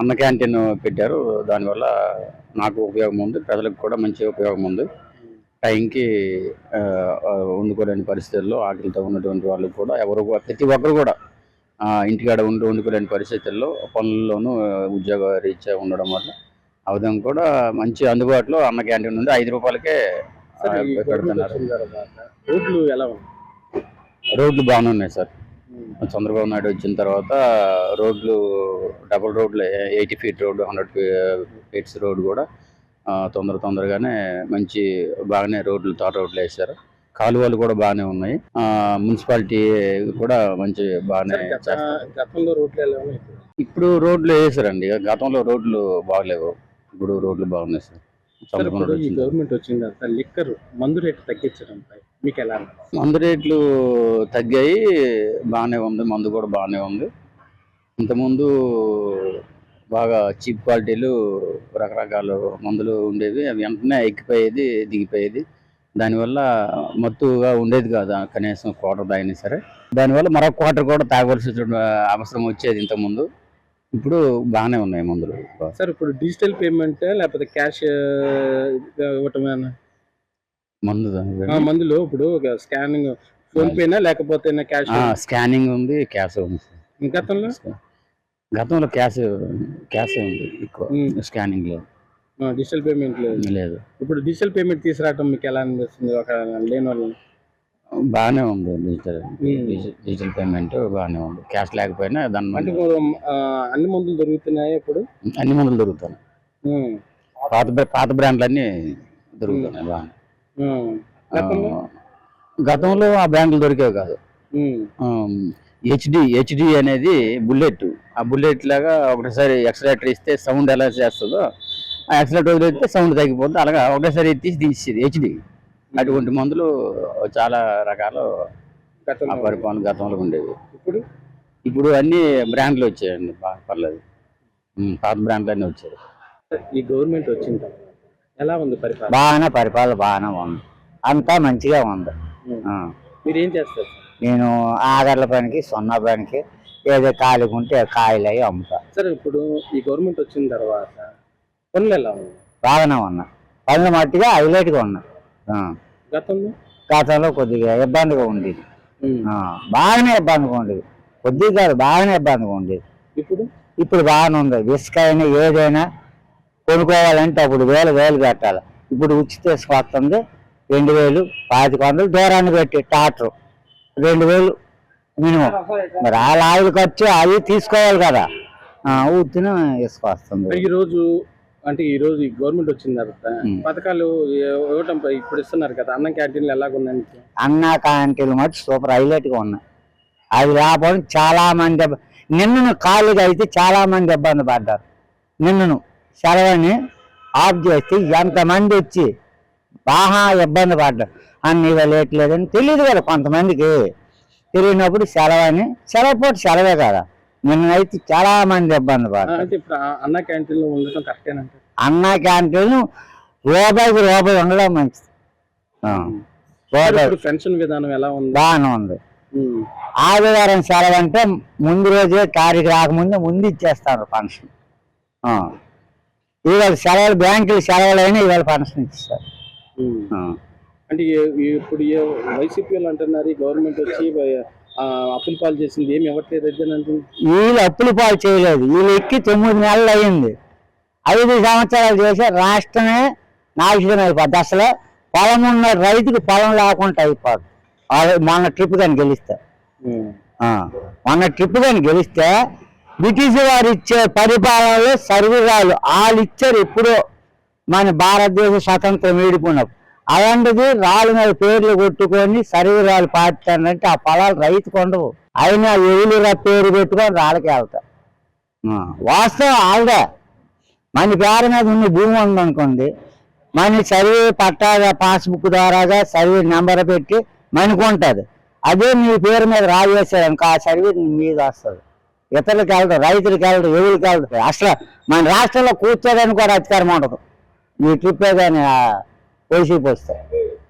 అన్న క్యాంటీన్ పెట్టారు. దానివల్ల నాకు ఉపయోగం ఉంది. ప్రజలకు కూడా మంచి ఉపయోగం ఉంది. టైంకి వండుకోలేని పరిస్థితుల్లో ఆకలితో ఉన్నటువంటి వాళ్ళు కూడా ఎవరు ప్రతి ఒక్కరు కూడా ఇంటికాడ ఉండి వండుకోలేని పరిస్థితుల్లో పనుల్లోనూ ఉద్యోగ రీత్యా ఉండడం వల్ల ఆ విధంగా కూడా మంచి అందుబాటులో అన్న క్యాంటీన్ ఉంది ఐదు రూపాయలకే పెడుతున్నారు. ఎలా రోడ్లు బాగానే ఉన్నాయి సార్. చంద్రబాబు నాయుడు వచ్చిన తర్వాత రోడ్లు డబుల్ రోడ్లు eighty feet road hundred feets road కూడా తొందర తొందరగానే మంచి బాగానే రోడ్లు తార్ రోడ్లు వేశారు. కాలువలు కూడా బాగానే ఉన్నాయి. మున్సిపాలిటీ కూడా మంచి బాగానే. గతంలో రోడ్లు? ఇప్పుడు రోడ్లు వేసారండి గతంలో రోడ్లు బాగలేవు. ఇప్పుడు రోడ్లు బాగున్నాయి సార్. ఈ గవర్నమెంట్ తర్వాత లిక్కర్ మందు రేటు తగ్గించడంపై మీకు ఎలా? మందు రేట్లు తగ్గాయి బాగానే ఉంది. మందు కూడా బాగానే ఉంది. ఇంతకుముందు బాగా చీప్ క్వాలిటీలు రకరకాల మందులు ఉండేవి. అవి వెంటనే ఎక్కిపోయేది దిగిపోయేది. దానివల్ల మత్తుగా ఉండేది కాదు. కనీసం క్వార్టర్ తాగినా సరే. దానివల్ల మరొక క్వార్టర్ కూడా తాగవలసిన అవసరం వచ్చేది ఇంతకుముందు. ఇప్పుడు బాగానే ఉన్నాయి మందులు. సార్ ఇప్పుడు డిజిటల్ పేమెంట్ లేకపోతే క్యాష్ ఇవ్వటమేనా మందు మందులో ఇప్పుడు స్కానింగ్ ఫోన్ పేనా లేకపోతే క్యాష్? స్కానింగ్ ఉంది క్యాష్ ఉంది గతంలో? గతంలో క్యాష్ క్యాష్ ఉంది ఎక్కువ. స్కానింగ్ లేదు. డిజిటల్ పేమెంట్ లేదు. లేదు. ఇప్పుడు డిజిటల్ పేమెంట్ తీసుకురావటం మీకు ఎలా అనిపిస్తుంది? ఒక లేని వాళ్ళు బాగానే ఉంది డిజిటల్ డిజిటల్ పేమెంట్ బాగానే ఉంది. క్యాష్ లేకపోయినా దాని అంటే ఆ, అన్ని మందులు దొరుకుతున్నాయి ఇప్పుడు? అన్ని మందులు దొరుకుతాయి. ఉమ్, పాత బ్రా- పాత బ్రాండ్లు అన్ని దొరుకుతున్నాయి బాగా ఉమ్. గతంలో? గతంలో ఆ బ్రాండ్లు దొరికేవి కాదు. ఉమ్, హెచ్డి హెచ్డి అనేది బుల్లెట్. ఆ బుల్లెట్ లాగా ఒకటేసారి ఎక్సలేటర్ ఇస్తే సౌండ్ ఎలా చేస్తుందో ఆ ఎక్సలేటర్ వదిలేస్తే సౌండ్ తగ్గిపోతుంది అలాగా ఒకటేసారి తీసి తీసేది హెచ్డి అటువంటి మందులు చాలా రకాలు పరిపాలన గతంలో ఉండేవి. ఇప్పుడు? ఇప్పుడు అన్ని బ్రాండ్లు వచ్చాయండి బాగా పర్లేదు. పాత బ్రాండ్లు అన్నీ వచ్చాయి. ఈ గవర్నమెంట్ వచ్చిన తర్వాత ఎలా ఉంది పరిపాలన? బాగానే పరిపాలన బాగానే ఉంది. అంతా మంచిగా ఉంది. మీరు ఏం చేస్తారు? నేను ఆగర్ల పనికి సున్నా పనికి ఏదో ఖాళీగా ఉంటే కాయలు అవి అమ్ముతా. సార్ ఇప్పుడు ఈ గవర్నమెంట్ వచ్చిన తర్వాత పనులు ఎలా ఉంది బాగానే ఉన్నా పనులు మట్టిగా హైలైట్గా ఉన్నా. గతంలో? గతంలో కొద్దిగా ఇబ్బందిగా ఉండేది. ఆ. బాగానే ఇబ్బందిగా ఉండేది. కొద్దిగా కాదు బాగానే ఇబ్బందిగా ఉండేది. ఇప్పుడు? ఇప్పుడు బాగానే ఉంది. ఇసుక అయినా ఏదైనా కొనుక్కోవాలంటే అప్పుడు వేలు వేలు పెట్టాలి ఇప్పుడు ఉచిత ఇసుక వస్తుంది. రెండు వేలు పాతిక వందలు దూరాన్ని పెట్టి ట్రాక్టర్. రెండు వేలు మినిమం. మరి ఆ లాగులు ఖర్చు అవి తీసుకోవాలి కదా. ఉత్తిన ఇసుక వస్తుంది. ఈ రోజు అంటే ఈ రోజు గవర్నమెంట్ వచ్చిన తర్వాత. పథకాలు ఇవ్వటం ఇప్పుడు ఇస్తున్నారు కదా అన్నం క్యాంటీన్లు ఎలాగున్నాయి? అన్న క్యాంటీన్లు మటు సూపర్ హైలైట్గా ఉన్నాయి. అది లేకపోవడం చాలా మంది నిన్నను ఖాళీగా అయితే చాలా మంది ఇబ్బంది పడ్డారు. నిన్నను సెలవుని ఆఫ్ చేస్తే ఎంతమంది వచ్చి బాగా ఇబ్బంది పడ్డారు. అన్ని లేట్ లేదని తెలియదు కదా కొంతమందికి. తెలియనప్పుడు సెలవని సెలవు పూట సెలవే కదా. నిన్నైతే చాలా మంది ఇబ్బంది అన్న క్యాంటీన్లు ఉండటం కరెక్టేనంట అన్న క్యాంటీన్ రూపాయికి రూపాయి ఉండడం మంచిది. పెన్షన్ విధానం ఎలా ఉంది? బాగానే ఉంది. ఆదివారం సెలవు అంటే ముందు రోజే తారీఖు రాకముందే ముందు ఇచ్చేస్తారు పెన్షన్. ఇవాళ సెలవులు బ్యాంకులు సెలవులు అయినా ఇవాళ పెన్షన్ ఇస్తారు. అంటే ఇప్పుడు వైసీపీ వాళ్ళు అంటున్నారు గవర్నమెంట్ వచ్చి అప్పుల పాలు చేసింది ఏమి ఇవ్వట్లేదు వీళ్ళు అప్పులు పాలు చేయలేదు. వీళ్ళు ఎక్కి తొమ్మిది నెలలు అయ్యింది. ఐదు సంవత్సరాలు చేసి రాష్ట్రమే నాశనం అయిపోద్ది. అసలు పొలం ఉన్న రైతుకి పొలం లేకుండా అయిపోద్ది. వాళ్ళు మొన్న ట్రిప్ కానీ గెలిస్తే. మొన్న ట్రిప్ కానీ గెలిస్తే బ్రిటిష్ వారు ఇచ్చే పరిపాలనలో సర్వీరాలు. వాళ్ళు ఇచ్చారు ఎప్పుడో మన భారతదేశ స్వతంత్రం వీడిపోయినప్పుడు అలాంటిది రాళ్ళ మీద పేర్లు కొట్టుకొని సర్వీరాలు పాటిస్తానంటే ఆ పొలాలు రైతుకు ఉండవు. అయినా ఎవులుగా పేరు పెట్టుకొని రాళ్ళకి వెళ్తా వాస్తవం వాళ్ళదే మన పేరు మీద ఉన్న భూమి ఉందనుకోండి మన సర్వే పట్టాగా పాస్బుక్ ద్వారాగా సర్వే నెంబర్ పెట్టి మనకు ఉంటుంది. అదే మీ పేరు మీద రాజేసారు ఆ సర్వే మీద వస్తుంది. ఇతరులకు వెళ్ళదు రైతులకు వెళ్ళదు ఎవరికి వెళ్ళదు అసలు మన రాష్ట్రంలో కూర్చోడానికి కూడా అధికారం ఉండదు. ఈ ట్రిప్పే కానీ Hoje você.